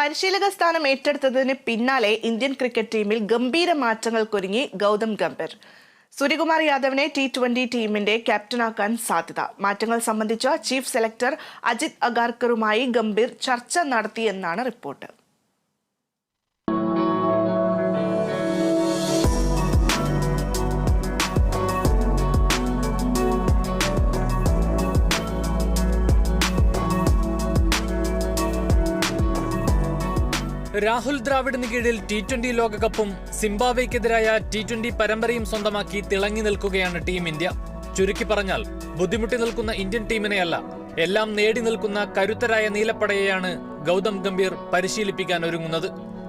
പരിശീലക സ്ഥാനം ഏറ്റെടുത്തതിന് പിന്നാലെ ഇന്ത്യൻ ക്രിക്കറ്റ് ടീമിൽ ഗംഭീര മാറ്റങ്ങൾക്കൊരുങ്ങി ഗൗതം ഗംഭീർ. സൂര്യകുമാർ യാദവിനെ ടി ട്വന്റി ടീമിന്റെ ക്യാപ്റ്റനാക്കാൻ സാധ്യത. മാറ്റങ്ങൾ സംബന്ധിച്ച ചീഫ് സെലക്ടർ അജിത് അഗാർക്കറുമായി ഗംഭീർ ചർച്ച നടത്തിയെന്നാണ് റിപ്പോർട്ട്. രാഹുൽ ദ്രാവിഡിന് കീഴിൽ ടി ട്വന്റി ലോകകപ്പും സിംബാബ്വേക്കെതിരായ ടി ട്വന്റി പരമ്പരയും സ്വന്തമാക്കി തിളങ്ങി നിൽക്കുകയാണ് ടീം ഇന്ത്യ ചുരുക്കി പറഞ്ഞാൽ ബുദ്ധിമുട്ടി നിൽക്കുന്ന ഇന്ത്യൻ ടീമിനെയല്ല എല്ലാം നേടി നിൽക്കുന്ന കരുത്തരായ നീലപ്പടയെയാണ് ഗൗതം ഗംഭീർ പരിശീലിപ്പിക്കാൻ ഒരുങ്ങുന്നത്.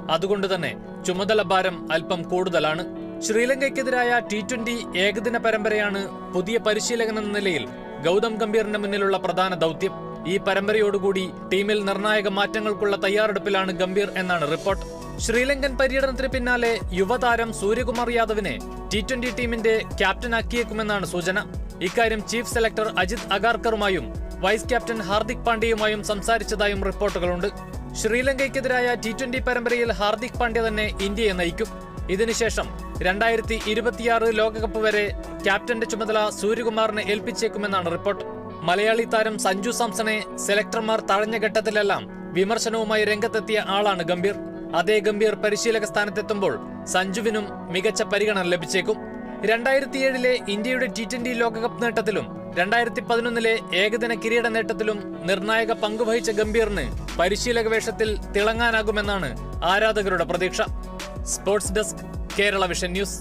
അതുകൊണ്ട് തന്നെ ചുമതല ഭാരം അല്പം കൂടുതലാണ്. ശ്രീലങ്കയ്ക്കെതിരായ ടി ട്വന്റി ഏകദിന പരമ്പരയാണ് പുതിയ പരിശീലകൻ എന്ന നിലയിൽ ഗൗതം ഗംഭീറിന്റെ മുന്നിലുള്ള പ്രധാന ദൗത്യം. ഈ പരമ്പരയോടുകൂടി ടീമിൽ നിർണായക മാറ്റങ്ങൾക്കുള്ള തയ്യാറെടുപ്പിലാണ് ഗംഭീർ എന്നാണ് റിപ്പോർട്ട്. ശ്രീലങ്കൻ പര്യടനത്തിന് പിന്നാലെ യുവതാരം സൂര്യകുമാർ യാദവിനെ ടി ട്വന്റി ടീമിന്റെ ക്യാപ്റ്റനാക്കിയേക്കുമെന്നാണ് സൂചന. ഇക്കാര്യം ചീഫ് സെലക്ടർ അജിത് അഗാർക്കറുമായും വൈസ് ക്യാപ്റ്റൻ ഹാർദിക് പാണ്ഡ്യയുമായും സംസാരിച്ചതായും റിപ്പോർട്ടുകളുണ്ട്. ശ്രീലങ്കയ്ക്കെതിരായ ടി ട്വന്റി പരമ്പരയിൽ ഹാർദിക് പാണ്ഡ്യ തന്നെ ഇന്ത്യയെ നയിക്കും. ഇതിനുശേഷം രണ്ടായിരത്തി ഇരുപത്തിയാറ് ലോകകപ്പ് വരെ ക്യാപ്റ്റന്റെ ചുമതല സൂര്യകുമാറിനെ ഏൽപ്പിച്ചേക്കുമെന്നാണ് റിപ്പോർട്ട്. മലയാളി താരം സഞ്ജു സാംസണെ സെലക്ടർമാർ തഴഞ്ഞ ഘട്ടത്തിലെല്ലാം വിമർശനവുമായി രംഗത്തെത്തിയ ആളാണ് ഗംഭീർ. അതേ ഗംഭീർ പരിശീലക സ്ഥാനത്തെത്തുമ്പോൾ സഞ്ജുവിനും മികച്ച പരിഗണന ലഭിച്ചേക്കും. രണ്ടായിരത്തിയേഴിലെ ഇന്ത്യയുടെ ടി ട്വന്റി ലോകകപ്പ് നേട്ടത്തിലും രണ്ടായിരത്തി പതിനൊന്നിലെ ഏകദിന കിരീട നേട്ടത്തിലും നിർണായക പങ്കുവഹിച്ച ഗംഭീറിന് പരിശീലക വേഷത്തിൽ തിളങ്ങാനാകുമെന്നാണ് ആരാധകരുടെ പ്രതീക്ഷ. Sports desk Kerala vision news.